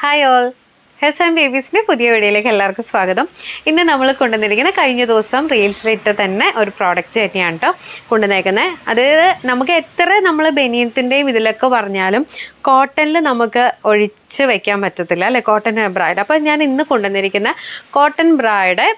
Hi all hers and ബേബീസിന്റെ പുതിയ വീഡിയോയിലേക്ക് എല്ലാവർക്കും സ്വാഗതം. ഇന്ന് നമ്മൾ കൊണ്ടുവന്നിരിക്കുന്ന കഴിഞ്ഞ ദിവസം റീൽസിലിട്ട് തന്നെ ഒരു പ്രോഡക്റ്റ് തന്നെയാണ് കേട്ടോ കൊണ്ടുവന്നേക്കുന്നത് അതായത് നമുക്ക് എത്ര നമ്മൾ ബനിയത്തിന്റെയും ഇതിലൊക്കെ പറഞ്ഞാലും കോട്ടണിൽ നമുക്ക് ഒഴിച്ച് വെക്കാൻ പറ്റത്തില്ല അല്ലേ? കോട്ടൺ ബ്രായുടെ അപ്പോൾ ഞാൻ ഇന്ന് കൊണ്ടുവന്നിരിക്കുന്ന കോട്ടൺ ബ്രായുടെ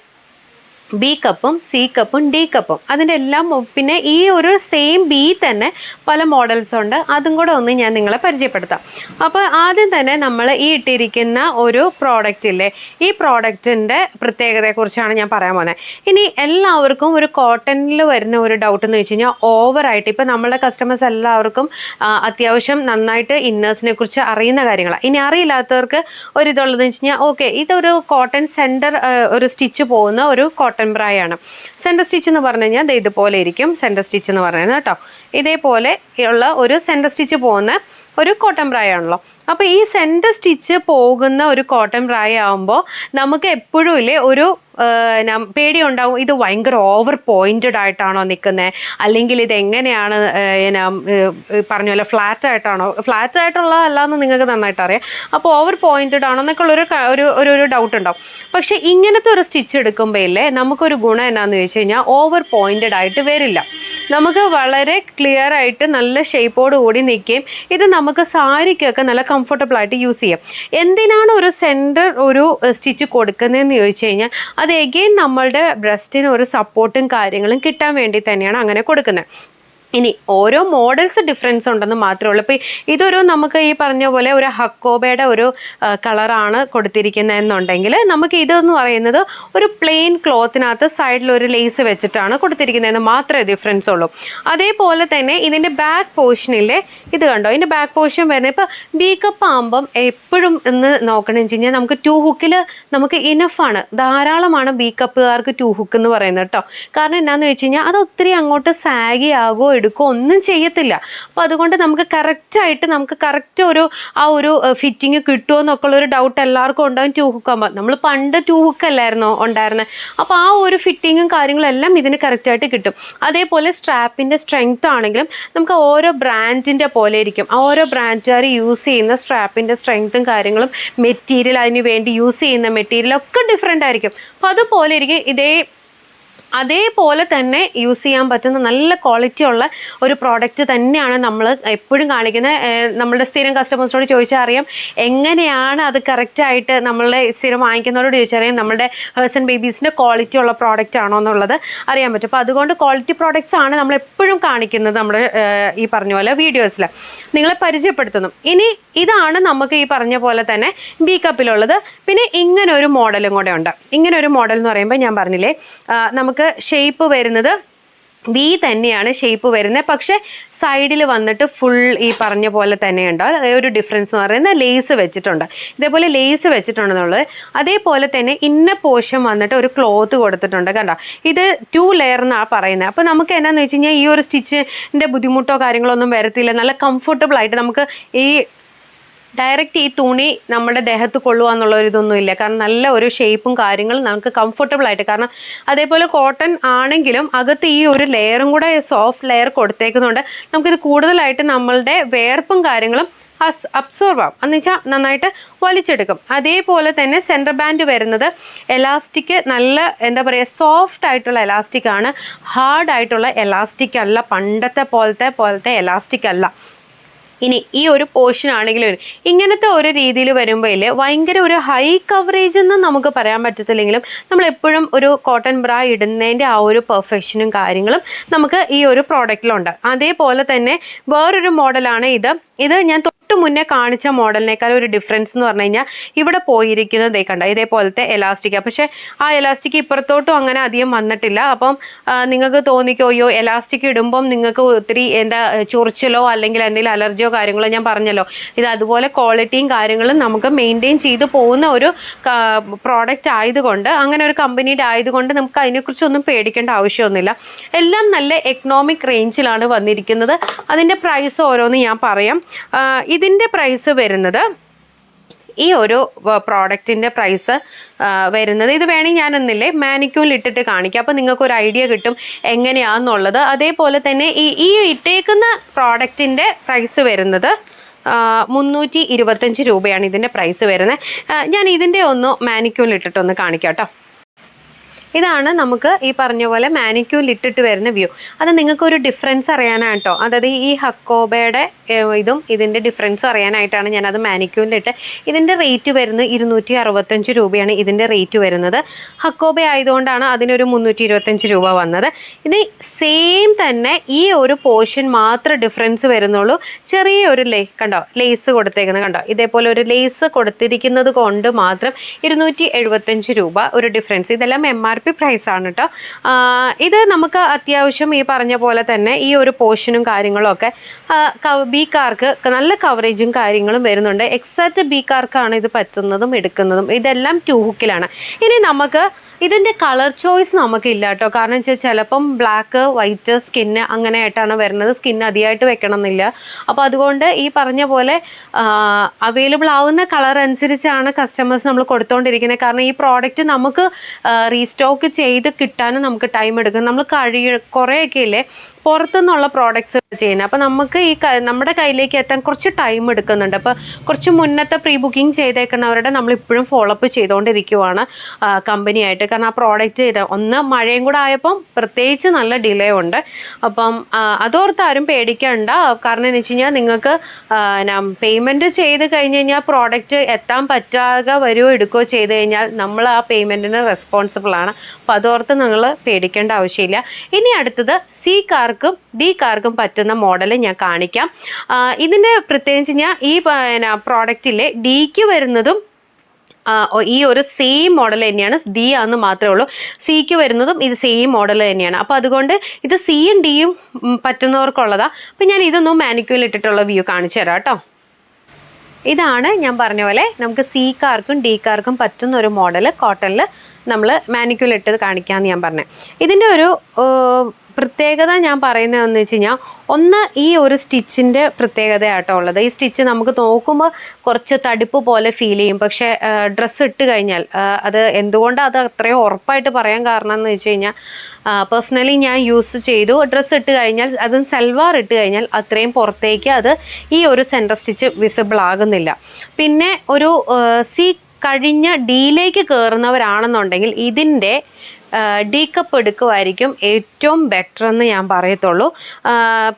ബി കപ്പും സി കപ്പും ഡി കപ്പും അതിന്റെ എല്ലാം പിന്നെ ഈ ഒരു സെയിം ബി തന്നെ പല മോഡൽസ് ഉണ്ട്. അതും കൂടെ ഒന്ന് ഞാൻ നിങ്ങളെ പരിചയപ്പെടുത്താം. അപ്പോൾ ആദ്യം തന്നെ നമ്മൾ ഈ ഇട്ടിരിക്കുന്ന ഒരു പ്രോഡക്റ്റ് ഇല്ലേ ഈ പ്രോഡക്റ്റിന്റെ പ്രത്യേകതയെക്കുറിച്ചാണ് ഞാൻ പറയാൻ പോകുന്നത്. ഇനി എല്ലാവർക്കും ഒരു കോട്ടണിൽ വരുന്ന ഒരു ഡൗട്ട് എന്ന് വെച്ച് കഴിഞ്ഞാൽ ഓവറായിട്ട് ഇപ്പോൾ നമ്മളുടെ കസ്റ്റമേഴ്സ് എല്ലാവർക്കും അത്യാവശ്യം നന്നായിട്ട് ഇന്നേഴ്സിനെ കുറിച്ച് അറിയുന്ന കാര്യങ്ങളാണ് ഇനി അറിയില്ലാത്തവർക്ക് ഒരു ഇതുള്ളതെന്ന് വെച്ച് കഴിഞ്ഞാൽ ഓക്കെ ഇതൊരു കോട്ടൺ സെന്റർ ഒരു സ്റ്റിച്ച് പോകുന്ന ഒരു കോട്ടൺ ബ്രായാണ് സെന്റർ സ്റ്റിച്ച് എന്ന് പറഞ്ഞു കഴിഞ്ഞാൽ ഇതുപോലെ ഇരിക്കും സെന്റർ സ്റ്റിച്ച് എന്ന് പറയുന്നത് കേട്ടോ. ഇതേപോലെ ഉള്ള ഒരു സെന്റർ സ്റ്റിച്ച് പോകുന്ന ഒരു കോട്ടൺ ബ്രായാണല്ലോ അപ്പോൾ ഈ സെന്റർ സ്റ്റിച്ച് പോകുന്ന ഒരു കോട്ടൺ റായ ആകുമ്പോൾ നമുക്ക് എപ്പോഴും ഇല്ലേ ഒരു പേടി ഉണ്ടാവും ഇത് ഭയങ്കര ഓവർ പോയിന്റഡ് ആയിട്ടാണോ നിൽക്കുന്നത് അല്ലെങ്കിൽ ഇത് എങ്ങനെയാണ് പറഞ്ഞ പോലെ ഫ്ലാറ്റ് ആയിട്ടാണോ? ഫ്ലാറ്റ് ആയിട്ടുള്ള അല്ലാന്ന് നിങ്ങൾക്ക് നന്നായിട്ട് അറിയാം. അപ്പോൾ ഓവർ പോയിന്റഡ് ആണോ എന്നൊക്കെ ഉള്ളൊരു ഒരു ഒരു ഒരു ഡൗട്ട് ഉണ്ടാവും. പക്ഷെ ഇങ്ങനത്തെ ഒരു സ്റ്റിച്ച് എടുക്കുമ്പോൾ ഇല്ലേ നമുക്കൊരു ഗുണം എന്നാന്ന് ചോദിച്ചു കഴിഞ്ഞാൽ ഓവർ പോയിന്റഡ് ആയിട്ട് വരില്ല. നമുക്ക് വളരെ ക്ലിയർ ആയിട്ട് നല്ല ഷേപ്പോട് കൂടി നിൽക്കുകയും ഇത് നമുക്ക് സാരിക്കൊക്കെ നല്ല കംഫർട്ടബിൾ ആയിട്ട് യൂസ് ചെയ്യാം. എന്തിനാണ് ഒരു സെന്റർ ഒരു സ്റ്റിച്ച് കൊടുക്കുന്നതെന്ന് ചോദിച്ചു കഴിഞ്ഞാൽ അത് എഗെയിൻ നമ്മളുടെ ബ്രസ്റ്റിന് ഒരു സപ്പോർട്ടും കാര്യങ്ങളും കിട്ടാൻ വേണ്ടി തന്നെയാണ് അങ്ങനെ കൊടുക്കുന്നത്. ഇനി ഓരോ മോഡൽസ് ഡിഫറൻസ് ഉണ്ടെന്ന് മാത്രമേ ഉള്ളൂ. ഇപ്പോൾ ഇതൊരു നമുക്ക് ഈ പറഞ്ഞ പോലെ ഒരു ഹക്കോബയുടെ ഒരു കളറാണ് കൊടുത്തിരിക്കുന്നതെന്നുണ്ടെങ്കിൽ നമുക്ക് ഇതെന്ന് പറയുന്നത് ഒരു പ്ലെയിൻ ക്ലോത്തിനകത്ത് സൈഡിൽ ഒരു ലേസ് വെച്ചിട്ടാണ് കൊടുത്തിരിക്കുന്നതെന്ന് മാത്രമേ ഡിഫറൻസ് ഉള്ളൂ. അതേപോലെ തന്നെ ഇതിന്റെ ബാക്ക് പോർഷനിലെ ഇത് കണ്ടോ? ഇതിന്റെ ബാക്ക് പോർഷൻ വരുന്നത് ഇപ്പോൾ ബീക്കപ്പ് കപ്പ് ആകുമ്പം എപ്പോഴും എന്ന് നോക്കണമെന്ന് വെച്ച് കഴിഞ്ഞാൽ നമുക്ക് ടു ഹുക്കിൽ നമുക്ക് ഇനഫാണ് ധാരാളമാണ് ബീക്കപ്പുകാർക്ക് കപ്പുകാർക്ക് ടു ഹുക്ക് എന്ന് പറയുന്നത് കേട്ടോ. കാരണം എന്താണെന്ന് വെച്ച് കഴിഞ്ഞാൽ അത് ഒത്തിരി അങ്ങോട്ട് സാഗി ആകുമോ എടുക്കുകയോ ഒന്നും ചെയ്യത്തില്ല. അപ്പോൾ അതുകൊണ്ട് നമുക്ക് കറക്റ്റായിട്ട് നമുക്ക് കറക്റ്റ് ഒരു ആ ഒരു ഫിറ്റിങ് കിട്ടുമോ എന്നൊക്കെ ഉള്ള ഒരു ഡൗട്ട് എല്ലാവർക്കും ഉണ്ടാവും. ടൂ ഹുക്ക് ആകുമ്പോൾ നമ്മൾ പണ്ട് ടൂ ഹുക്ക് അല്ലായിരുന്നോ ഉണ്ടായിരുന്നത് അപ്പോൾ ആ ഒരു ഫിറ്റിങ്ങും കാര്യങ്ങളും എല്ലാം ഇതിന് കറക്റ്റായിട്ട് കിട്ടും. അതേപോലെ സ്ട്രാപ്പിന്റെ സ്ട്രെങ്ത് ആണെങ്കിലും നമുക്ക് ഓരോ ബ്രാൻഡിന്റെ പോലെ ഇരിക്കും. ആ ഓരോ ബ്രാൻഡുകാർ യൂസ് ചെയ്യുന്ന സ്ട്രാപ്പിന്റെ സ്ട്രെങ്ത്തും കാര്യങ്ങളും മെറ്റീരിയൽ അതിന് വേണ്ടി യൂസ് ചെയ്യുന്ന മെറ്റീരിയൽ ഒക്കെ ഡിഫറെന്റ് ആയിരിക്കും. അപ്പോൾ അതുപോലെ ഇരിക്കും ഇതേ അതേപോലെ തന്നെ യൂസ് ചെയ്യാൻ പറ്റുന്ന നല്ല ക്വാളിറ്റി ഉള്ള ഒരു പ്രോഡക്റ്റ് തന്നെയാണ് നമ്മൾ എപ്പോഴും കാണിക്കുന്നത്. നമ്മുടെ സ്ഥിരം കസ്റ്റമേഴ്സിനോട് ചോദിച്ചാൽ അറിയാം എങ്ങനെയാണ് അത് കറക്റ്റായിട്ട് നമ്മളുടെ സ്ഥിരം വാങ്ങിക്കുന്നവരോട് ചോദിച്ചറിയാം നമ്മുടെ ഹേഴ്സ് ആൻഡ് ബേബീസിന്റെ ക്വാളിറ്റി ഉള്ള പ്രോഡക്റ്റ് ആണോ എന്നുള്ളത് അറിയാൻ പറ്റും. അപ്പോൾ അതുകൊണ്ട് ക്വാളിറ്റി പ്രോഡക്റ്റ്സ് ആണ് നമ്മൾ എപ്പോഴും കാണിക്കുന്നത് നമ്മുടെ ഈ പറഞ്ഞ പോലെ വീഡിയോസിൽ നിങ്ങളെ പരിചയപ്പെടുത്തുന്നു. ഇനി ഇതാണ് നമുക്ക് ഈ പറഞ്ഞ പോലെ തന്നെ ബി കപ്പിലുള്ളത് പിന്നെ ഇങ്ങനൊരു മോഡലും കൂടെ ഉണ്ട്. ഇങ്ങനൊരു മോഡൽ എന്ന് പറയുമ്പോൾ ഞാൻ പറഞ്ഞില്ലേ ആ, നമുക്ക് ഷേപ്പ് വരുന്നത് വി തന്നെയാണ് ഷേപ്പ് വരുന്നത്. പക്ഷേ സൈഡിൽ വന്നിട്ട് ഫുൾ ഈ പറഞ്ഞ പോലെ തന്നെ ഉണ്ടാവും ഒരു ഡിഫറൻസ് എന്ന് പറയുന്നത് ലേസ് വെച്ചിട്ടുണ്ട്. ഇതേപോലെ ലേസ് വെച്ചിട്ടുണ്ടെന്നുള്ളത്. അതേപോലെ തന്നെ ഇന്ന പോർഷൻ വന്നിട്ട് ഒരു ക്ലോത്ത് കൊടുത്തിട്ടുണ്ട് കണ്ടോ? ഇത് ടു ലെയർ എന്നാണ് പറയുന്നത്. അപ്പോൾ നമുക്ക് എന്നാന്ന് വെച്ച് കഴിഞ്ഞാൽ ഈ ഒരു സ്റ്റിച്ചിന്റെ ബുദ്ധിമുട്ടോ കാര്യങ്ങളോ ഒന്നും വരത്തില്ല. നല്ല കംഫർട്ടബിൾ ആയിട്ട് നമുക്ക് ഈ ഡയറക്റ്റ് ഈ തുണി നമ്മുടെ ദേഹത്ത് കൊള്ളുക എന്നുള്ള ഒരു ഇതൊന്നും ഇല്ല. കാരണം നല്ല ഒരു ഷേപ്പും കാര്യങ്ങളും നമുക്ക് കംഫർട്ടബിൾ ആയിട്ട്. കാരണം അതേപോലെ കോട്ടൺ ആണെങ്കിലും അകത്ത് ഈ ഒരു ലെയറും കൂടെ സോഫ്റ്റ് ലെയർ കൊടുത്തേക്കുന്നുണ്ട്. നമുക്കിത് കൂടുതലായിട്ട് നമ്മളുടെ വേർപ്പും കാര്യങ്ങളും അസ് അബ്സോർവ് ആവും. എന്ന് വെച്ചാൽ നന്നായിട്ട് വലിച്ചെടുക്കും. അതേപോലെ തന്നെ സെന്റർ ബാൻഡ് വരുന്നത് എലാസ്റ്റിക് നല്ല എന്താ പറയുക സോഫ്റ്റ് ആയിട്ടുള്ള എലാസ്റ്റിക് ആണ്. ഹാർഡ് ആയിട്ടുള്ള എലാസ്റ്റിക് അല്ല. പണ്ടത്തെ പോലത്തെ പോലത്തെ എലാസ്റ്റിക് അല്ല. ഇനി ഈ ഒരു പോർഷൻ ആണെങ്കിലും ഇങ്ങനത്തെ ഒരു രീതിയിൽ വരുമ്പോൾ ഭയങ്കര ഒരു ഹൈ കവറേജ് എന്ന് നമുക്ക് പറയാൻ പറ്റത്തില്ലെങ്കിലും നമ്മൾ എപ്പോഴും ഒരു കോട്ടൺ ബ്രാ ഇടുന്നതിന്റെ ആ ഒരു പെർഫെക്ഷനും കാര്യങ്ങളും നമുക്ക് ഈ ഒരു പ്രോഡക്റ്റിലുണ്ട് അതേപോലെ തന്നെ വേറൊരു മോഡലാണ് ഇത്. ഇത് ഞാൻ തൊട്ട് മുന്നേ കാണിച്ച മോഡലിനേക്കാൾ ഒരു ഡിഫറൻസ് എന്ന് പറഞ്ഞു കഴിഞ്ഞാൽ ഇവിടെ പോയിരിക്കുന്നത് കണ്ട ഇതേപോലത്തെ എലാസ്റ്റിക് പക്ഷേ ആ എലാസ്റ്റിക് ഇപ്പുറത്തോട്ടും അങ്ങനെ അധികം വന്നിട്ടില്ല. അപ്പം നിങ്ങൾക്ക് തോന്നിക്കോ അയ്യോ എലാസ്റ്റിക് ഇടുമ്പം നിങ്ങൾക്ക് ഒത്തിരി എന്താ ചൊറിച്ചിലോ അല്ലെങ്കിൽ എന്തെങ്കിലും അലർജിയോ കാര്യങ്ങളോ? ഞാൻ പറഞ്ഞല്ലോ. ഇത് അതുപോലെ ക്വാളിറ്റിയും കാര്യങ്ങളും നമുക്ക് മെയിന്റെയിൻ ചെയ്തു പോകുന്ന ഒരു പ്രോഡക്റ്റ് ആയതുകൊണ്ട് അങ്ങനെ ഒരു കമ്പനിയുടെ ആയതുകൊണ്ട് നമുക്ക് അതിനെക്കുറിച്ചൊന്നും പേടിക്കേണ്ട ആവശ്യമൊന്നുമില്ല. എല്ലാം നല്ല എക്കണോമിക് റേഞ്ചിലാണ് വന്നിരിക്കുന്നത്. അതിന്റെ പ്രൈസ് ഓരോന്ന് ഞാൻ പറയാം. ആ, ഇതിന്റെ പ്രൈസ് വരുന്നത് ഈ ഒരു പ്രോഡക്റ്റിന്റെ പ്രൈസ് വരുന്നത്. ഇത് വേണമെങ്കിൽ ഞാനൊന്നില്ലേ മാനിക്യൂൽ ഇട്ടിട്ട് കാണിക്കാം. അപ്പോൾ നിങ്ങൾക്ക് ഒരു ഐഡിയ കിട്ടും എങ്ങനെയാണെന്നുള്ളത് അതേപോലെ തന്നെ ഈ ഈ ഇട്ടേക്കുന്ന പ്രോഡക്റ്റിന്റെ പ്രൈസ് വരുന്നത് മുന്നൂറ്റി ഇരുപത്തഞ്ച് രൂപയാണ് ഇതിന്റെ പ്രൈസ് വരുന്നത്. ഞാൻ ഇതിന്റെ ഒന്ന് മാനിക്യൂൽ ഇട്ടിട്ടൊന്ന് കാണിക്കാം കേട്ടോ ഇതാണ് നമുക്ക് ഈ പറഞ്ഞ പോലെ മാനിക്യൂൽ ഇട്ടിട്ട് വരുന്ന വ്യൂ അത് നിങ്ങൾക്ക് ഒരു ഡിഫറൻസ് അറിയാനാണ് കേട്ടോ അതായത് ഈ ഹക്കോബയുടെ ഇതും ഇതിന്റെ ഡിഫറൻസും അറിയാനായിട്ടാണ് ഞാനത് മാനിക്യൂലിട്ട് ഇതിന്റെ റേറ്റ് വരുന്നത് ഇരുന്നൂറ്റി അറുപത്തഞ്ച് രൂപയാണ് ഇതിന്റെ റേറ്റ് വരുന്നത്. ഹക്കോബ ആയതുകൊണ്ടാണ് അതിനൊരു മുന്നൂറ്റി ഇരുപത്തഞ്ച് രൂപ വന്നത്. ഇത് സെയിം തന്നെ ഈ ഒരു പോർഷൻ മാത്രം ഡിഫറൻസ് വരുന്നുള്ളൂ. ചെറിയൊരു ലേ കണ്ടോ ലേസ് കൊടുത്തേക്കുന്നത് കണ്ടോ? ഇതേപോലെ ഒരു ലേസ് കൊടുത്തിരിക്കുന്നത് കൊണ്ട് മാത്രം ഇരുന്നൂറ്റി രൂപ ഒരു ഡിഫറൻസ് ഇതെല്ലാം എം ആർ പി പ്രൈസ് ആണ് കേട്ടോ ഇത് നമുക്ക് അത്യാവശ്യം ഈ പറഞ്ഞ പോലെ തന്നെ ഈ ഒരു പോർഷനും കാര്യങ്ങളും ഒക്കെ ബി കാർക്ക് നല്ല കവറേജും കാര്യങ്ങളും വരുന്നുണ്ട്. എക്സാക്റ്റ് ബി കാർക്കാണ് ഇത് പറ്റുന്നതും എടുക്കുന്നതും. ഇതെല്ലാം ടൂ ഹുക്കിലാണ് ഇനി നമുക്ക് ഇതിന്റെ കളർ ചോയ്സ് നമുക്കില്ല കേട്ടോ കാരണം വെച്ചാൽ ചിലപ്പം ബ്ലാക്ക് വൈറ്റ് സ്കിന്ന് അങ്ങനെ ആയിട്ടാണ് വരുന്നത്. സ്കിൻ അതിയായിട്ട് വെക്കണം എന്നില്ല അപ്പോൾ അതുകൊണ്ട് ഈ പറഞ്ഞ പോലെ അവൈലബിൾ ആവുന്ന കളർ അനുസരിച്ചാണ് കസ്റ്റമേഴ്സ് നമ്മൾ കൊടുത്തുകൊണ്ടിരിക്കുന്നത് കാരണം ഈ പ്രോഡക്റ്റ് നമുക്ക് റീസ്റ്റോക്ക് ചെയ്ത് കിട്ടാനും നമുക്ക് ടൈം എടുക്കും. നമ്മൾ കഴിയ കുറേയൊക്കെ ഇല്ലേ? പുറത്തുനിന്നുള്ള പ്രോഡക്റ്റ്സ് ചെയ്യുന്നത്. അപ്പോൾ നമുക്ക് ഈ നമ്മുടെ കയ്യിലേക്ക് എത്താൻ കുറച്ച് ടൈം എടുക്കുന്നുണ്ട്. അപ്പോൾ കുറച്ച് മുന്നത്തെ പ്രീ ബുക്കിംഗ് ചെയ്തേക്കുന്നവരുടെ നമ്മൾ ഇപ്പോഴും ഫോളോ അപ്പ് ചെയ്തുകൊണ്ടിരിക്കുവാണ് കമ്പനിയായിട്ട് കാരണം ആ പ്രോഡക്റ്റ് ഒന്ന് മഴയും കൂടെ ആയപ്പം പ്രത്യേകിച്ച് നല്ല ഡിലേ ഉണ്ട്. അപ്പം അതോർത്ത് ആരും പേടിക്കണ്ട. കാരണം എന്ന് വെച്ച് കഴിഞ്ഞാൽ നിങ്ങൾക്ക് പേയ്മെന്റ് ചെയ്ത് കഴിഞ്ഞ് കഴിഞ്ഞാൽ പ്രോഡക്റ്റ് എത്താൻ പറ്റാതെ വരുമോ എടുക്കുകയോ ചെയ്ത് കഴിഞ്ഞാൽ നമ്മൾ ആ പേയ്മെന്റിന് റെസ്പോൺസിബിൾ ആണ്. അപ്പോൾ അതോർത്ത് നിങ്ങൾ പേടിക്കേണ്ട ആവശ്യമില്ല. ഇനി അടുത്തത് സി കാർക്കും ഡി കാർക്കും പറ്റുന്ന മോഡൽ ഞാൻ കാണിക്കാം. ഇതിന് പ്രത്യേകിച്ച് ഞാൻ ഈ പ്രോഡക്റ്റിലെ ഡിക്ക് വരുന്നതും ഈ ഒരു സെയിം മോഡൽ തന്നെയാണ്. ഡി ആണെന്ന് മാത്രമേ ഉള്ളൂ. സിക്ക് വരുന്നതും ഇത് സെയിം മോഡൽ തന്നെയാണ്. അപ്പോൾ അതുകൊണ്ട് ഇത് സിയും ഡിയും പറ്റുന്നവർക്കുള്ളതാണ് അപ്പം ഞാൻ ഇതൊന്നും മാനിക്യൂൽ ഇട്ടിട്ടുള്ള വ്യൂ കാണിച്ചു തരാം കേട്ടോ. ഇതാണ് ഞാൻ പറഞ്ഞ പോലെ നമുക്ക് സിക്കാർക്കും ഡി കാർക്കും പറ്റുന്ന ഒരു മോഡൽ കോട്ടണിൽ നമ്മൾ മാനിക്യൂൽ ഇട്ടത് കാണിക്കാമെന്ന് ഞാൻ പറഞ്ഞത് ഇതിന്റെ ഒരു പ്രത്യേകത ഞാൻ പറയുന്നതെന്ന് വെച്ച് കഴിഞ്ഞാൽ ഒന്ന് ഈ ഒരു സ്റ്റിച്ചിന്റെ പ്രത്യേകതയാട്ടോ ഉള്ളത്. ഈ സ്റ്റിച്ച് നമുക്ക് നോക്കുമ്പോൾ കുറച്ച് തടിപ്പ് പോലെ ഫീൽ ചെയ്യും. പക്ഷേ ഡ്രസ്സ് ഇട്ട് കഴിഞ്ഞാൽ അത് എന്തുകൊണ്ടാണ് അത് അത്രയും ഉറപ്പായിട്ട് പറയാൻ കാരണം എന്ന് വെച്ച് കഴിഞ്ഞാൽ പേഴ്സണലി ഞാൻ യൂസ് ചെയ്തു. ഡ്രസ്സ് ഇട്ട് കഴിഞ്ഞാൽ അതും സൽവാർ ഇട്ട് കഴിഞ്ഞാൽ അത്രയും പുറത്തേക്ക് അത് ഈ ഒരു സെന്റർ സ്റ്റിച്ച് വിസിബിൾ ആകുന്നില്ല. പിന്നെ ഒരു സീ കഴിഞ്ഞ ഡിയിലേക്ക് കയറുന്നവരാണെന്നുണ്ടെങ്കിൽ ഇതിന്റെ ഡി കപ്പ് എടുക്കുമായിരിക്കും ഏറ്റവും ബെറ്റർ എന്ന് ഞാൻ പറയത്തുള്ളൂ.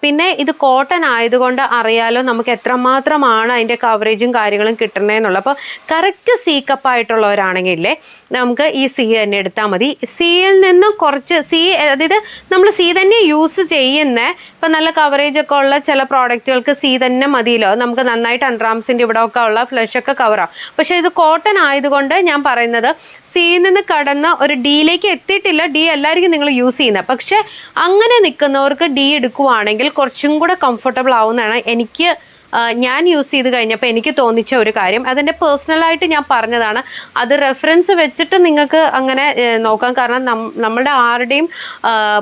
പിന്നെ ഇത് കോട്ടൺ ആയതുകൊണ്ട് അറിയാലോ നമുക്ക് എത്രമാത്രമാണ് അതിന്റെ കവറേജും കാര്യങ്ങളും കിട്ടണേന്നുള്ളത്. അപ്പോൾ കറക്റ്റ് സി കപ്പ് ആയിട്ടുള്ളവരാണെങ്കിലേ നമുക്ക് ഈ സി തന്നെ എടുത്താൽ മതി. സിയിൽ നിന്നും കുറച്ച് സി അതായത് നമ്മൾ സി തന്നെ യൂസ് ചെയ്യുന്ന ഇപ്പം നല്ല കവറേജ് ഒക്കെ ഉള്ള ചില പ്രോഡക്റ്റുകൾക്ക് സി തന്നെ മതിയല്ലോ. നമുക്ക് നന്നായിട്ട് അൺറാംസിന്റെ ഇവിടെ ഒക്കെ ഉള്ള ഫ്ലഷ് ഒക്കെ കവറാം പക്ഷേ ഇത് കോട്ടൺ ആയതുകൊണ്ട് ഞാൻ പറയുന്നത് സിയിൽ നിന്ന് കടന്ന് ഒരു ഡിയിലേക്ക് എത്തിയിട്ടില്ല. ഡി എല്ലാവർക്കും നിങ്ങൾ യൂസ് ചെയ്യുന്നത് പക്ഷേ അങ്ങനെ നിൽക്കുന്നവർക്ക് ഡി എടുക്കുവാണെങ്കിൽ കുറച്ചും കൂടെ കംഫർട്ടബിൾ ആവുന്നതാണ് എനിക്ക് ഞാൻ യൂസ് ചെയ്ത് കഴിഞ്ഞപ്പോൾ എനിക്ക് തോന്നിച്ച ഒരു കാര്യം അതെന്റെ പേഴ്സണലായിട്ട് ഞാൻ പറഞ്ഞതാണ്. അത് റെഫറൻസ് വെച്ചിട്ട് നിങ്ങൾക്ക് അങ്ങനെ നോക്കാം. കാരണം നമ്മളുടെ ആരുടെയും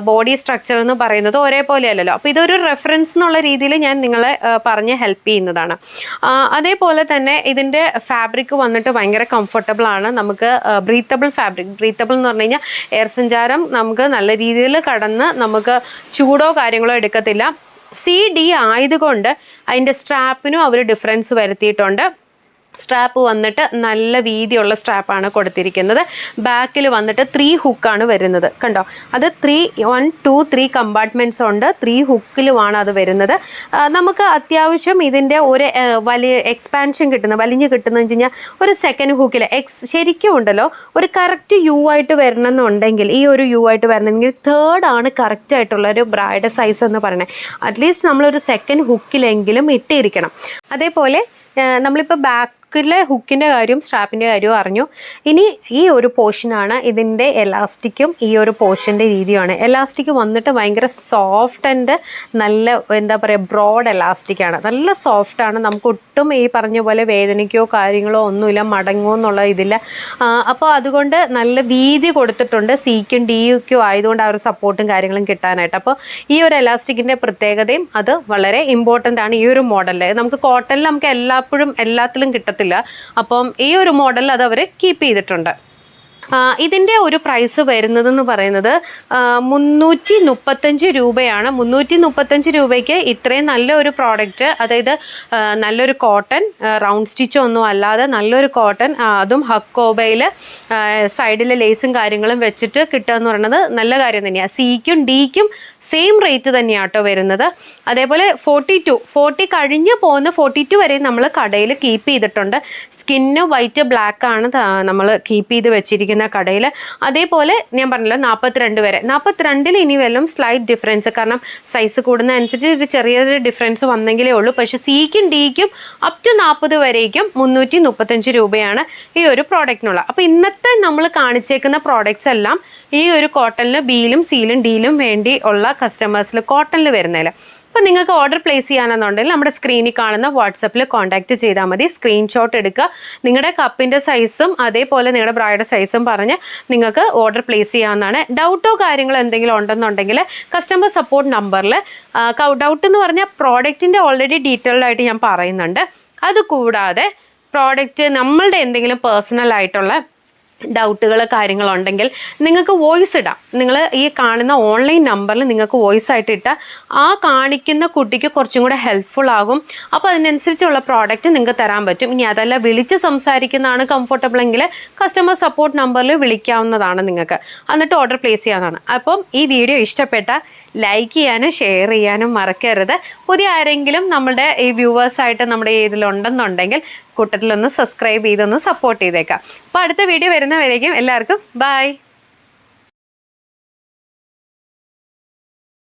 ബോഡി സ്ട്രക്ചർ എന്ന് പറയുന്നത് ഒരേപോലെ അല്ലല്ലോ. അപ്പോൾ ഇതൊരു റെഫറൻസ് എന്നുള്ള രീതിയിൽ ഞാൻ നിങ്ങളെ പറഞ്ഞ് ഹെൽപ്പ് ചെയ്യുന്നതാണ്. അതേപോലെ തന്നെ ഇതിന്റെ ഫാബ്രിക് വന്നിട്ട് ഭയങ്കര കംഫർട്ടബിൾ ആണ്. നമുക്ക് ബ്രീത്തബിൾ ഫാബ്രിക് ബ്രീത്തബിൾ എന്ന് പറഞ്ഞു കഴിഞ്ഞാൽ എയർ സഞ്ചാരം നമുക്ക് നല്ല രീതിയിൽ കടന്ന് നമുക്ക് ചൂടോ കാര്യങ്ങളോ എടുക്കത്തില്ല. സി ഡി ആയതുകൊണ്ട് അതിന്റെ സ്ട്രാപ്പിനും അവർ ഡിഫറൻസ് വരുത്തിയിട്ടുണ്ട്. സ്ട്രാപ്പ് വന്നിട്ട് നല്ല വീതിയുള്ള സ്ട്രാപ്പാണ് കൊടുത്തിരിക്കുന്നത്. ബാക്കിൽ വന്നിട്ട് ത്രീ ഹുക്കാണ് വരുന്നത്. കണ്ടോ? അത് three one two three compartments ഉണ്ട്. ത്രീ ഹുക്കിലുമാണ് അത് വരുന്നത്. നമുക്ക് അത്യാവശ്യം ഇതിന്റെ ഒരു വലിയ എക്സ്പാൻഷൻ കിട്ടുന്ന വലിഞ്ഞ് കിട്ടുന്നതെന്ന് വെച്ച് കഴിഞ്ഞാൽ ഒരു സെക്കൻഡ് ഹുക്കിൽ എക്സ് ശരിക്കും ഉണ്ടല്ലോ ഒരു കറക്റ്റ് യു ആയിട്ട് വരണമെന്നുണ്ടെങ്കിൽ ഈ ഒരു യു ആയിട്ട് വരണമെങ്കിൽ തേർഡ് ആണ് കറക്റ്റ് ആയിട്ടുള്ള ഒരു ബ്രൈഡ് സൈസ് എന്ന് പറയുന്നത്. അറ്റ്ലീസ്റ്റ് നമ്മളൊരു സെക്കൻഡ് ഹുക്കിലെങ്കിലും ഇട്ടിരിക്കണം. അതേപോലെ നമ്മളിപ്പോൾ നമ്മളിപ്പോൾ ബാക്കിലെ ഹുക്കിന്റെ കാര്യവും സ്ട്രാപ്പിന്റെ കാര്യവും അറിഞ്ഞു. ഇനി ഈ ഒരു പോർഷനാണ് ഇതിന്റെ എലാസ്റ്റിക്കും ഈ ഒരു പോർഷന്റെ രീതിയുമാണ്. എലാസ്റ്റിക് വന്നിട്ട് ഭയങ്കര സോഫ്റ്റ് ആൻഡ് നല്ല എന്താ പറയുക ബ്രോഡ് എലാസ്റ്റിക്കാണ് നല്ല സോഫ്റ്റാണ് നമുക്ക് ഒട്ടും ഈ പറഞ്ഞ പോലെ വേദനയ്ക്കോ കാര്യങ്ങളോ ഒന്നുമില്ല മടങ്ങുമോ എന്നുള്ള ഇതില്ല. അപ്പോൾ അതുകൊണ്ട് നല്ല വീതി കൊടുത്തിട്ടുണ്ട് സിക്കും ഡിക്കും ആയതുകൊണ്ട് ആ ഒരു സപ്പോർട്ടും കാര്യങ്ങളും കിട്ടാനായിട്ട്. അപ്പോൾ ഈ ഒരു എലാസ്റ്റിക്കിന്റെ പ്രത്യേകതയും അത് വളരെ ഇമ്പോർട്ടന്റ് ആണ് ഈ ഒരു മോഡലിൽ നമുക്ക് കോട്ടണിൽ നമുക്ക് എല്ലാപ്പോഴും എല്ലാത്തിലും കിട്ടത്തില്ല. അപ്പം ഈ ഒരു മോഡൽ അത് അവർ കീപ്പ് ചെയ്തിട്ടുണ്ട്. ഇതിന്റെ ഒരു പ്രൈസ് വരുന്നതെന്ന് പറയുന്നത് മുന്നൂറ്റി മുപ്പത്തഞ്ച് രൂപയാണ്. മുന്നൂറ്റി മുപ്പത്തഞ്ച് രൂപയ്ക്ക് ഇത്രയും നല്ലൊരു പ്രോഡക്റ്റ് അതായത് നല്ലൊരു കോട്ടൺ റൗണ്ട് സ്റ്റിച്ച് ഒന്നും അല്ലാതെ നല്ലൊരു കോട്ടൺ അതും ഹക്കോബയിൽ സൈഡിലെ ലേസും കാര്യങ്ങളും വെച്ചിട്ട് കിട്ടുക എന്ന് പറയുന്നത് നല്ല കാര്യം തന്നെയാണ് സിക്കും ഡിക്കും സെയിം റേറ്റ് തന്നെയാണ് കേട്ടോ വരുന്നത്. അതേപോലെ ഫോർട്ടി ടു ഫോർട്ടി കഴിഞ്ഞ് പോകുന്ന ഫോർട്ടി ടു വരെ നമ്മൾ കടയിൽ കീപ്പ് ചെയ്തിട്ടുണ്ട്. സ്കിന്ന് വൈറ്റ് ബ്ലാക്ക് ആണ് നമ്മൾ കീപ്പ് ചെയ്ത് വെച്ചിരിക്കുന്ന കടയിൽ അതേപോലെ ഞാൻ പറഞ്ഞല്ലോ നാൽപ്പത്തിരണ്ട് വരെ. നാൽപ്പത്തിരണ്ടിൽ ഇനി വല്ലതും സ്ലൈറ്റ് ഡിഫറൻസ് കാരണം സൈസ് കൂടുന്ന അനുസരിച്ച് ഒരു ചെറിയൊരു ഡിഫറൻസ് വന്നെങ്കിലേ ഉള്ളൂ. പക്ഷേ സിക്കും ഡിക്കും അപ് ടു നാൽപ്പത് വരേക്കും മുന്നൂറ്റി മുപ്പത്തഞ്ച് രൂപയാണ് ഈ ഒരു പ്രോഡക്റ്റിനുള്ള അപ്പോൾ ഇന്നത്തെ നമ്മൾ കാണിച്ചേക്കുന്ന പ്രോഡക്റ്റ്സ് എല്ലാം ഈ ഒരു കോട്ടണിൽ ബിയിലും സിയിലും ഡിയിലും വേണ്ടി ഉള്ള കസ്റ്റമേഴ്സിൽ കോട്ടണിൽ വരുന്നതിൽ അപ്പോൾ നിങ്ങൾക്ക് ഓർഡർ പ്ലേസ് ചെയ്യാനെന്നുണ്ടെങ്കിൽ നമ്മുടെ സ്ക്രീനിൽ കാണുന്ന വാട്സപ്പിൽ കോൺടാക്റ്റ് ചെയ്താൽ മതി. സ്ക്രീൻഷോട്ട് എടുക്കുക. നിങ്ങളുടെ കപ്പിന്റെ സൈസും അതേപോലെ നിങ്ങളുടെ ബ്രായുടെ സൈസും പറഞ്ഞ് നിങ്ങൾക്ക് ഓർഡർ പ്ലേസ് ചെയ്യാവുന്നതാണ്. ഡൗട്ടോ കാര്യങ്ങളോ എന്തെങ്കിലും ഉണ്ടെന്നുണ്ടെങ്കിൽ കസ്റ്റമർ സപ്പോർട്ട് നമ്പറിൽ ഡൗട്ട് എന്ന് പറഞ്ഞാൽ പ്രോഡക്റ്റിന്റെ ഓൾറെഡി ഡീറ്റെയിൽഡ് ആയിട്ട് ഞാൻ പറയുന്നുണ്ട്. അതുകൂടാതെ പ്രോഡക്റ്റ് നമ്മളുടെ എന്തെങ്കിലും പേഴ്സണൽ ആയിട്ടുള്ള ഡൗട്ടുകൾ കാര്യങ്ങളുണ്ടെങ്കിൽ നിങ്ങൾക്ക് വോയിസ് ഇടാം. നിങ്ങൾ ഈ കാണുന്ന ഓൺലൈൻ നമ്പറിൽ നിങ്ങൾക്ക് വോയിസ് ആയിട്ട് ഇട്ടാൽ ആ കാണിക്കുന്ന കുട്ടിക്ക് കുറച്ചും കൂടെ ഹെൽപ്ഫുൾ ആകും. അപ്പോൾ അതിനനുസരിച്ചുള്ള പ്രോഡക്റ്റ് നിങ്ങൾക്ക് തരാൻ പറ്റും. ഇനി അതല്ല വിളിച്ച് സംസാരിക്കുന്നതാണ് കംഫർട്ടബിൾ എങ്കിൽ കസ്റ്റമർ സപ്പോർട്ട് നമ്പറിൽ വിളിക്കാവുന്നതാണ് നിങ്ങൾക്ക്. എന്നിട്ട് ഓർഡർ പ്ലേസ് ചെയ്യാവുന്നതാണ്. അപ്പം ഈ വീഡിയോ ഇഷ്ടപ്പെട്ട ലൈക്ക് ചെയ്യാനും ഷെയർ ചെയ്യാനും മറക്കരുത്. പുതിയ ആരെങ്കിലും നമ്മുടെ ഈ വ്യൂവേഴ്സായിട്ട് നമ്മുടെ ഇതിലുണ്ടെന്നുണ്ടെങ്കിൽ കൂട്ടത്തിലൊന്ന് സബ്സ്ക്രൈബ് ചെയ്തൊന്ന് സപ്പോർട്ട് ചെയ്തേക്കാം. അപ്പോൾ അടുത്ത വീഡിയോ വരുന്നവരേക്കും എല്ലാവർക്കും ബൈ